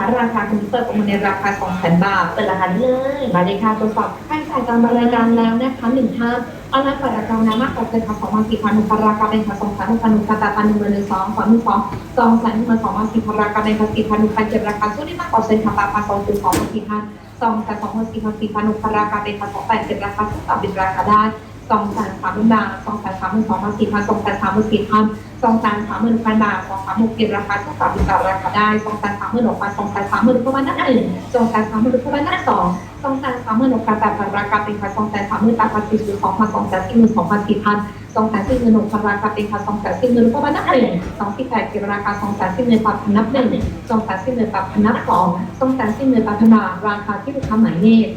คะราคาคุณเปิดประมูลในราคา2แสนบาท เปิดราคานี้เลย มาเลยค่ะตรวจสอบค่าใช้จ่ายกามรบริการแล้วนะคะหนึ่งท่านออนไลน์เปิดราคานะมากกว่าเป็นค่ะสองพันสี่พันหนึ่งพันราคาเป็นค่ะสองพันหนึ่งพันหนึ่งพันแปดพันหนึ่งหมื่นหนึ่งสองสองหนึ่งสองสองแสนหนึ่งหมื่นสองพันสี่พันราคาเป็นค่ะสี่พันหนึ่งพันเจ็ดราคาสู้ได้มากกว่าเซ็นค่ะแปดพันสองถึงสองพันสี่พันสองแสนสองพันสี่พันสี่พันหนึ่งพันราคาเป็นค่ะสองแปดเจ็ดราคาสู้ต่อบิดราคาได้ สองแสนสามหมื่นบาทสองแสนสามหมื่นสองพันสี่พันสองแสนสามหมื่นสี่พันสองแสนสามหมื่นพันบาทสองสามหกเจ็ดราคาสู้ต่อบิดราคาได้สองแสนสามหมื่นหกพันสองแสนสามหมื่นประมาณนั้นเองสองแสนสามหมื่นประมาณนั้นสองสองแสนสามหมื่นหกพันแปดพันราคาเป็นค่ะสองแสนสามหมื่นแปดพันสี่สิบสองพันสองแสนสี่หมื่นสองพันสี่พันสองแสนสี่หมื่นหกพันราคาเป็นค่ะสองแสนสี่หมื่นประมาณนับหนึ่งสองสี่แปดเก็บราคาสองแสนสี่หมื่นแปดพันนับหนึ่งสองแสนสี่หมื่นแปดพันนับสองสองแสนสี่หมื่นแปดพันบาทราคาที่ลูกค้าหมายเลข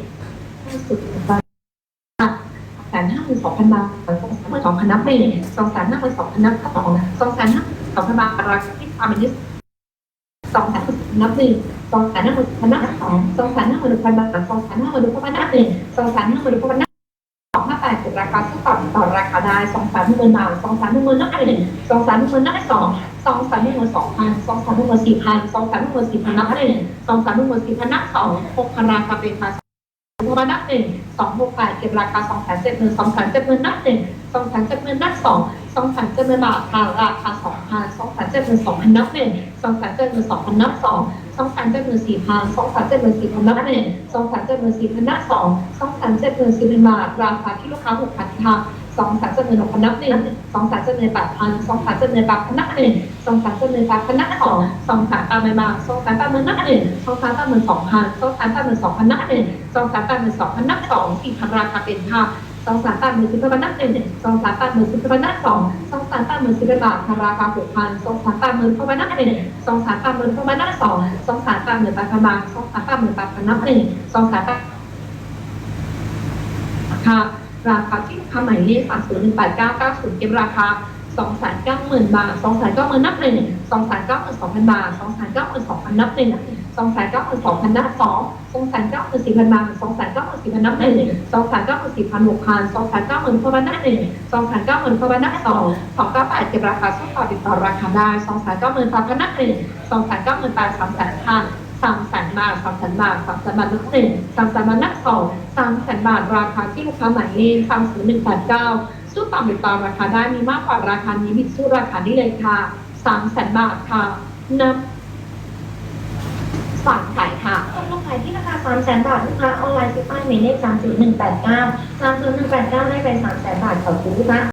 ห้าสิบบาทแสน หมื่นสองพันบาทสองแสนห้าหมื่นสองพันนับหนึ่งสองแสนห้าหมื่นสองพันนับสองสองแสนห้าสองพันบาทราคาที่ลูกค้าหมายเลขสองแสนนับหนึ่งสองแสนห้าหมื่นพันนับสองสองแสนห้าหมื่นพันบาทสองแสนห้าหมื่นพันนับหนึ่งสองแสนห้าหมื่นพันนับสองห้าแปดเป็นราคาที่ต่อต่อราคาได้สองแสนหนึ่งหมื่นบาทสองแสนหนึ่งหมื่นนับหนึ่งสองแสนหนึ่งหมื่นนับสองสองแสนหนึ่งหมื่นสองพันสองแสนหนึ่งหมื่นสี่พันสองแสนหนึ่งหมื่นสี่พันนับหนึ่งสองแสนหนึ่งหมื่นสี่พันนับสองหกพันราคาเป็นภาษา พันนับหนึ่งสองหกแปดเก็บราคาสองแสนเจ็ดหมื่นสองแสนเจ็ดหมื่นนับหนึ่งสองแสนเจ็ดหมื่นนับสองสองแสนเจ็ดหมื่นบาทค่ะราคาสองพันสองแสนเจ็ดหมื่นสองพันนับหนึ่งสองแสนเจ็ดหมื่นสองพันนับสองสองแสนเจ็ดหมื่นสี่พันสองแสนเจ็ดหมื่นสี่พันนับหนึ่งสองแสนเจ็ดหมื่นสี่พันนับสองสองแสนเจ็ดหมื่นสี่พันบาทราคาที่ลูกค้าหกพันค่ะ สองแสนเจ็ดหมื่นหกพันนับหนึ่งสองแสนเจ็ดหมื่นแปดพันสองแสนเจ็ดหมื่นแปดพันนับหนึ่งสองแสนเจ็ดหมื่นแปดพันนับสองสองแสนแปดหมื่นบาสองแสนแปดหมื่นนับหนึ่งสองแสนแปดหมื่นสองพันสองแสนแปดหมื่นสองพันนับหนึ่งสองแสนแปดหมื่นสองพันนับสองสี่พันราคาเป็นค่ะสองแสนแปดหมื่นสิบพันนับหนึ่งสองแสนแปดหมื่นสิบพันนับสองสองแสนแปดหมื่นสิบบาทราคาหกพันสองแสนแปดหมื่นพันนับหนึ่งสองแสนแปดหมื่นพันนับสองสองแสนแปดหมื่นแปดพันบาทสองแสนแปดหมื่นแปดพันนับหนึ่งสองสนแปดค่ะ ราคาที่ลูกค้าหมายเลขสามศูนย์หนึ่งแปดเก้าเก้าศูนย์เก็บราคาสองแสนเก้าหมื่นบาทสองแสนเก้าหมื่นนับเลยหนึ่งสองแสนเก้าหมื่นสองพันบาทสองแสนเก้าหมื่นสองพันนับเลยหนึ่งสองแสนเก้าหมื่นสองพันนับสองสองแสนเก้าหมื่นสี่พันบาทสองแสนเก้าหมื่นสี่พันนับเลยหนึ่งสองแสนเก้าหมื่นสี่พันหกพันสองแสนเก้าหมื่นพันนับหนึ่งสองแสนเก้าหมื่นพันนับสองสองเก้าแปดเก็บราคาสู้ต่อติดต่อราคาได้สองแสนเก้าหมื่นพันนับหนึ่งสองแสนเก้าหมื่นแปดสามแสนพัน สามแสนบาทสามแสนบาทสามแสนบาทนับหนึ่งสามแสนบาทนับสองสามแสนบาทราคาที่ลูกค้าหมายเลขสามศูนย์หนึ่งแปดเก้าสู้ต่อติดต่อราคาได้มีมากกว่าราคานี้บิดสู้ราคานี้เลยค่ะสามแสนบาทค่ะนับสามสายค่ะตกลงขายที่ราคา3แสนบาทลูกค้าออนไลน์ซื้อป้ายหมายเลข30189 30189ได้ไป3แสนบาทขอบคุณลูกค้า